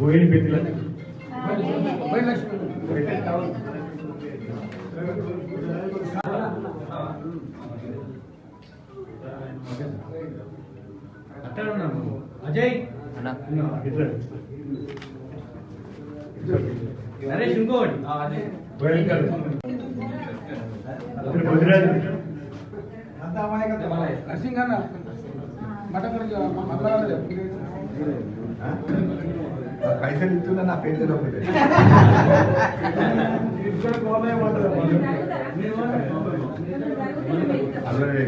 கோயில் பெட்டில கோயில் லட்சுமி అజయ్. నరేష్ ఇంకోటి గుజరాత్. నరసింగన్న మటన్ పైసలు ఇస్తున్నా నా పేరు తెలియదు అరవై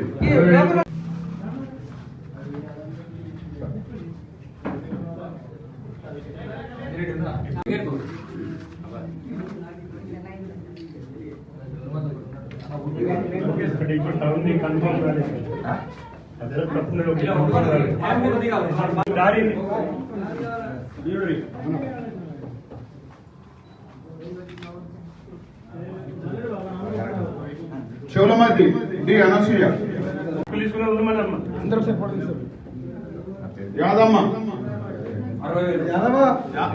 శివలమతి డి అనసూయ. అందరూ యాదమ్మ.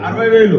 అరవై వేలు.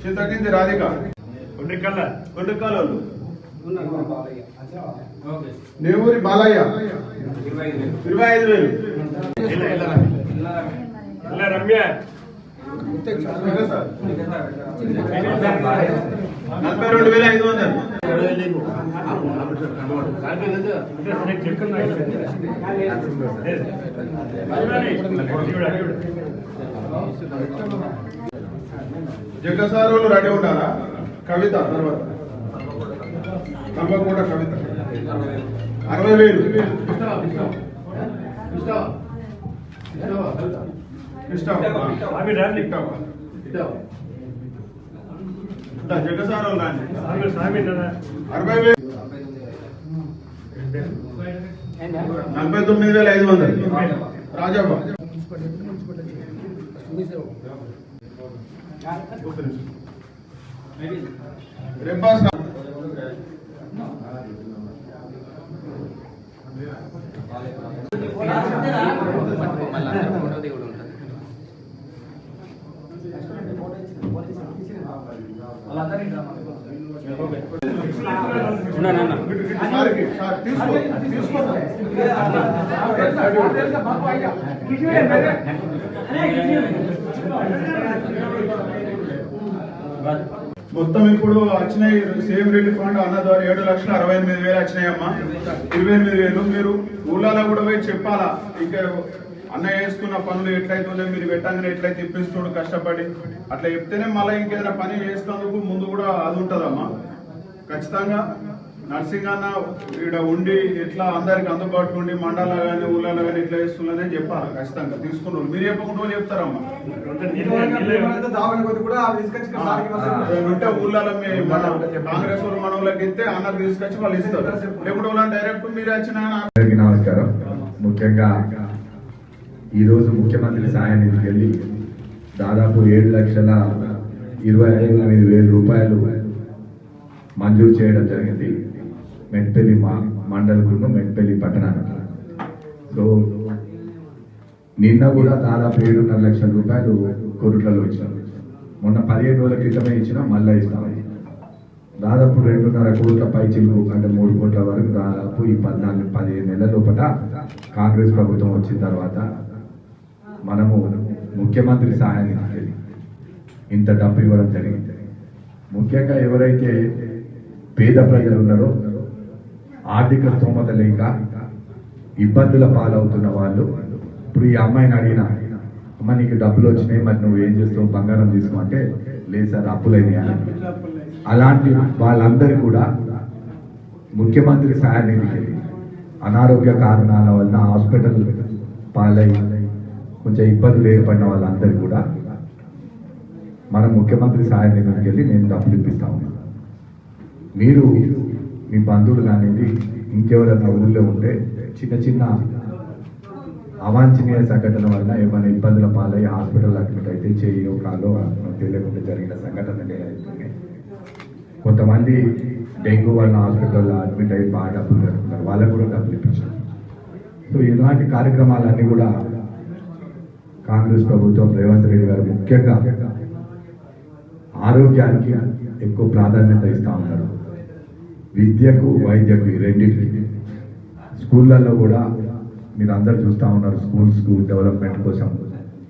చింతకింది రాధిక ఒంటికల్ల కొండకాలోళ్ళు ఓకే నేవూరి బాలయ్య ఇరవై ఐదు వేలు ఇరవై ఐదు వేలు ఇలా ఇలా ఇలా రమ్య నలభై రెండు వేల ఐదు వందలు చెక్కున్నా జగ్గసారోళ్ళు రెడీ ఉండాలా కవిత తర్వాత. కంపకూడ కవిత. అరవై వేలు. కృష్ణ అరవై వేలు. నలభై తొమ్మిది వేల ఐదు వందలు. రాజవ్వ తీసుకో తీసుకో మొత్తం ఇప్పుడు వచ్చినాయి సేమ్ రిలీఫ్ ఫండ్ అన్న ద్వారా ఏడు లక్షల అరవై ఎనిమిది వేలు వచ్చినాయమ్మా. ఇరవై ఎనిమిది వేలు. మీరు ఊళ్ళలో కూడా పోయి చెప్పాలా? ఇంకా అన్న చేస్తున్న పనులు ఎట్లయితే మీరు పెట్టంగానే ఎట్లయితే ఇప్పిస్తుడు కష్టపడి. అట్లా చెప్తేనే మళ్ళీ ఇంకేదైనా పని చేస్తున్నందుకు ముందు కూడా అది ఉంటుందమ్మా. ఖచ్చితంగా నర్సింగ్ అన్న ఇక్కడ ఉండి ఎట్లా అందరికి అందుబాటులో ఉండి మండలాలు కానీ ఊళ్ళలో కానీ ఎట్లా చేస్తున్నారని చెప్పాలి ఖచ్చితంగా. తీసుకున్నారు మీరు చెప్పకుండా వాళ్ళు చెప్తారమ్మా ఉంటే ఊళ్ళలో మన కాంగ్రెస్ వాళ్ళు మన వాళ్ళకి ఇస్తే అన్నకు తీసుకొచ్చి వాళ్ళు ఇస్తారు. లేకుంటే వాళ్ళని డైరెక్ట్ మీరు వచ్చిన అందరికీ నమస్కారం. ముఖ్యంగా ఈరోజు ముఖ్యమంత్రి సహాయ నిధికి వెళ్ళి దాదాపు ఏడు లక్షల ఇరవై ఎనిమిది వేల రూపాయలు మంజూరు చేయడం జరిగింది. మెట్పల్లి మా మండలకు మెట్పల్లి పట్టణానికి. సో నిన్న కూడా దాదాపు ఏడున్నర లక్షల రూపాయలు కోరుట్లలో ఇచ్చాం మొన్న పదిహేను రోజుల క్రితమే ఇచ్చినా మళ్ళీ ఇస్తామని దాదాపు రెండున్నర కోట్ల పై చిలుకు అంటే మూడు కోట్ల వరకు దాదాపు ఈ పద్నాలుగు పదిహేను నెలల లోపల కాంగ్రెస్ ప్రభుత్వం వచ్చిన తర్వాత మనము ముఖ్యమంత్రి సహాయానికి ఇంత డబ్బు ఇవ్వడం జరిగింది. ముఖ్యంగా ఎవరైతే పేద ప్రజలు ఉన్నారో ఆర్థిక స్తోమత లేక ఇబ్బందుల పాలవుతున్న వాళ్ళు. ఇప్పుడు ఈ అమ్మాయిని అడిగిన అమ్మ నీకు డబ్బులు వచ్చినాయి మరి నువ్వు ఏం చేస్తావు? బంగారం తీసుకో. అంటే లేదు సార్ అప్పులైనాయి అని. అలాంటి వాళ్ళందరూ కూడా ముఖ్యమంత్రి సహాయ నిధికి అనారోగ్య కారణాల వలన హాస్పిటల్ పాలై కొంచెం ఇబ్బందులు ఏర్పడిన వాళ్ళందరూ కూడా మన ముఖ్యమంత్రి సహాయ నిధికి వెళ్ళి నేను డబ్బులు ఇప్పిస్తా ఉన్నాను. మీరు మీ బంధువులు కానివ్వండి ఇంకెవరైనా ఊళ్ళో ఉంటే చిన్న చిన్న అవాంఛనీయ సంఘటన వల్ల ఏమైనా ఇబ్బందుల పాలయ్యి హాస్పిటల్ అడ్మిట్ అయితే చేయో కాలో తెలియకుండా జరిగిన సంఘటన కొంతమంది డెంగ్యూ వల్ల హాస్పిటల్లో అడ్మిట్ అయ్యి బాగా డబ్బులు జరుగుతున్నారు వాళ్ళకు కూడా డబ్బులు ఇప్పించారు సో ఇలాంటి కార్యక్రమాలన్నీ కూడా కాంగ్రెస్ ప్రభుత్వం రేవంత్ రెడ్డి గారు ముఖ్యంగా ఆరోగ్యానికి ఎక్కువ ప్రాధాన్యత ఇస్తా ఉన్నారు. విద్యకు వైద్యకు ఈ రెండింటికి స్కూళ్ళల్లో కూడా మీరు అందరు చూస్తూ ఉన్నారు స్కూల్స్ డెవలప్మెంట్ కోసం.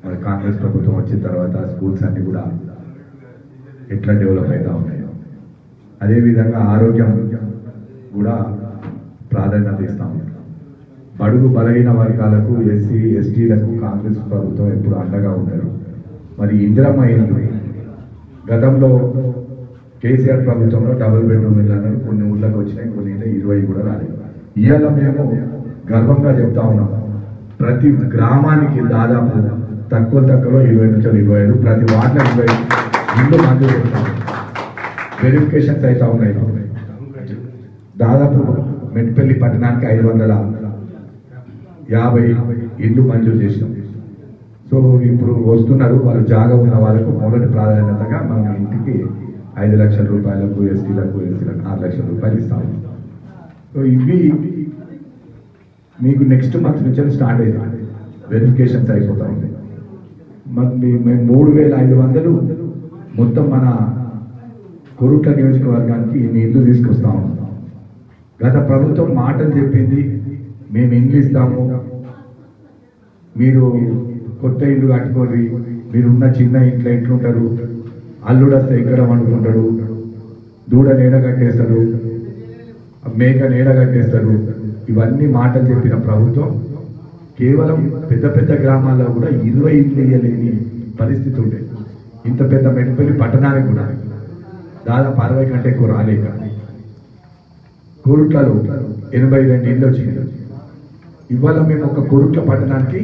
మరి కాంగ్రెస్ ప్రభుత్వం వచ్చిన తర్వాత స్కూల్స్ అన్ని కూడా ఎట్లా డెవలప్ అవుతూ ఉన్నాయో. అదేవిధంగా ఆరోగ్యం కూడా ప్రాధాన్యత ఇస్తూ ఉన్నారు బడుగు బలహీన వర్గాలకు ఎస్సీ ఎస్టీలకు కాంగ్రెస్ ప్రభుత్వం ఎప్పుడు అండగా ఉన్నారు మరి ఇందిరమ్మ గతంలో కేసీఆర్ ప్రభుత్వంలో డబుల్ బెడ్రూమ్ ఇల్లు అన్నారు కొన్ని ఊళ్ళకి వచ్చినాయి కొన్ని అయితే ఇరవై కూడా రాలేదు. ఇవాళ మేము గర్వంగా చెప్తా ఉన్నాం. ప్రతి గ్రామానికి దాదాపు తక్కువ తక్కువలో ఇరవై నుంచి ఇరవై ఐదు ప్రతి వార్డులో ఇరవై ఇల్లు మంజూరు చేస్తాం వెరిఫికేషన్స్ అయితే ఉన్నాయి. దాదాపు మెట్పల్లి పట్టణానికి ఐదు వందల యాభై ఇల్లు మంజూరు చేసినాం. సో ఇప్పుడు వస్తున్నారు వాళ్ళు జాగా ఉన్న వాళ్ళకు మొదటి ప్రాధాన్యతగా మనం ఇంటికి ఐదు లక్షల రూపాయలకు ఎస్టీలకు ఎస్టీలకు ఆరు లక్షల రూపాయలు ఇస్తాము సో ఇవి మీకు నెక్స్ట్ మంత్ నుంచి స్టార్ట్ అయ్యింది. వెరిఫికేషన్స్ అయిపోతా ఉంది మరి మేము మూడు వేల ఐదు వందలు మొత్తం మన కొరుట్ల నియోజకవర్గానికి ఇన్ని ఇల్లు తీసుకొస్తా ఉన్నాం. గత ప్రభుత్వం మాటలు చెప్పింది మేము ఇండ్లు ఇస్తాము. మీరు కొత్త ఇల్లు కట్టుకోండి. మీరున్న చిన్న ఇంట్లో ఎట్లుంటారు? అల్లుడు వస్తే అనుకుంటాడు. వండుకుంటాడు దూడ నీడగట్టేస్తాడు మేక నీడగట్టేస్తాడు ఇవన్నీ మాటలు చెప్పిన ప్రభుత్వం కేవలం పెద్ద పెద్ద గ్రామాల్లో కూడా ఇరవై ఇల్లు వేయలేని పరిస్థితి ఉండే. ఇంత పెద్ద మెడిపల్లి పట్టణానికి కూడా దాదాపు అరవై కంటే ఎక్కువ రాలేక. కోరుట్లలో ఎనభై రెండు ఇళ్ళు వచ్చింది ఇవాళ మేము ఒక కోరుట్ల పట్టణానికి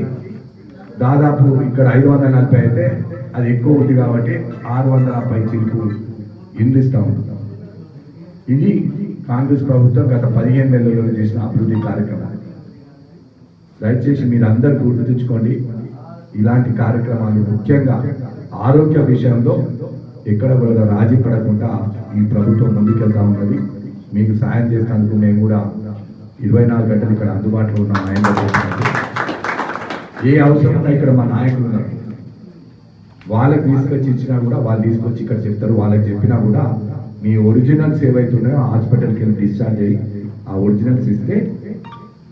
దాదాపు ఇక్కడ ఐదు వందల నలభై అయితే అది ఎక్కువ ఉంది కాబట్టి ఆరు వందల పై చిలుకు ఇల్లు ఉంటాం. ఇది కాంగ్రెస్ ప్రభుత్వం గత పదిహేను నెలల్లో చేసిన అభివృద్ధి కార్యక్రమాలు. దయచేసి మీరు అందరు తెచ్చుకోండి ఇలాంటి కార్యక్రమాలు ముఖ్యంగా ఆరోగ్య విషయంలో ఎక్కడ కూడా రాజీ పడకుండా ఈ ప్రభుత్వం ముందుకెళ్తా ఉన్నది. మీకు సాయం చేసినందుకు మేము కూడా ఇరవై నాలుగు గంటలు ఇక్కడ అందుబాటులో ఉన్న నాయకులు ఏ అవసరం ఇక్కడ మా నాయకులు ఉన్నారు. వాళ్ళకి తీసుకొచ్చి ఇచ్చినా కూడా వాళ్ళు తీసుకొచ్చి ఇక్కడ చెప్తారు. వాళ్ళకి చెప్పినా కూడా మీ ఒరిజినల్స్ ఏవైతున్నాయో హాస్పిటల్కి వెళ్ళి డిశ్చార్జ్ అయ్యి ఆ ఒరిజినల్స్ ఇస్తే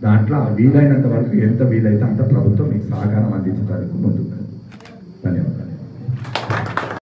దాంట్లో వీలైనంత వరకు ఎంత వీలైతే అంత ప్రభుత్వం మీకు సహకారం అందించడానికి ముందుకు ధన్యవాదాలు.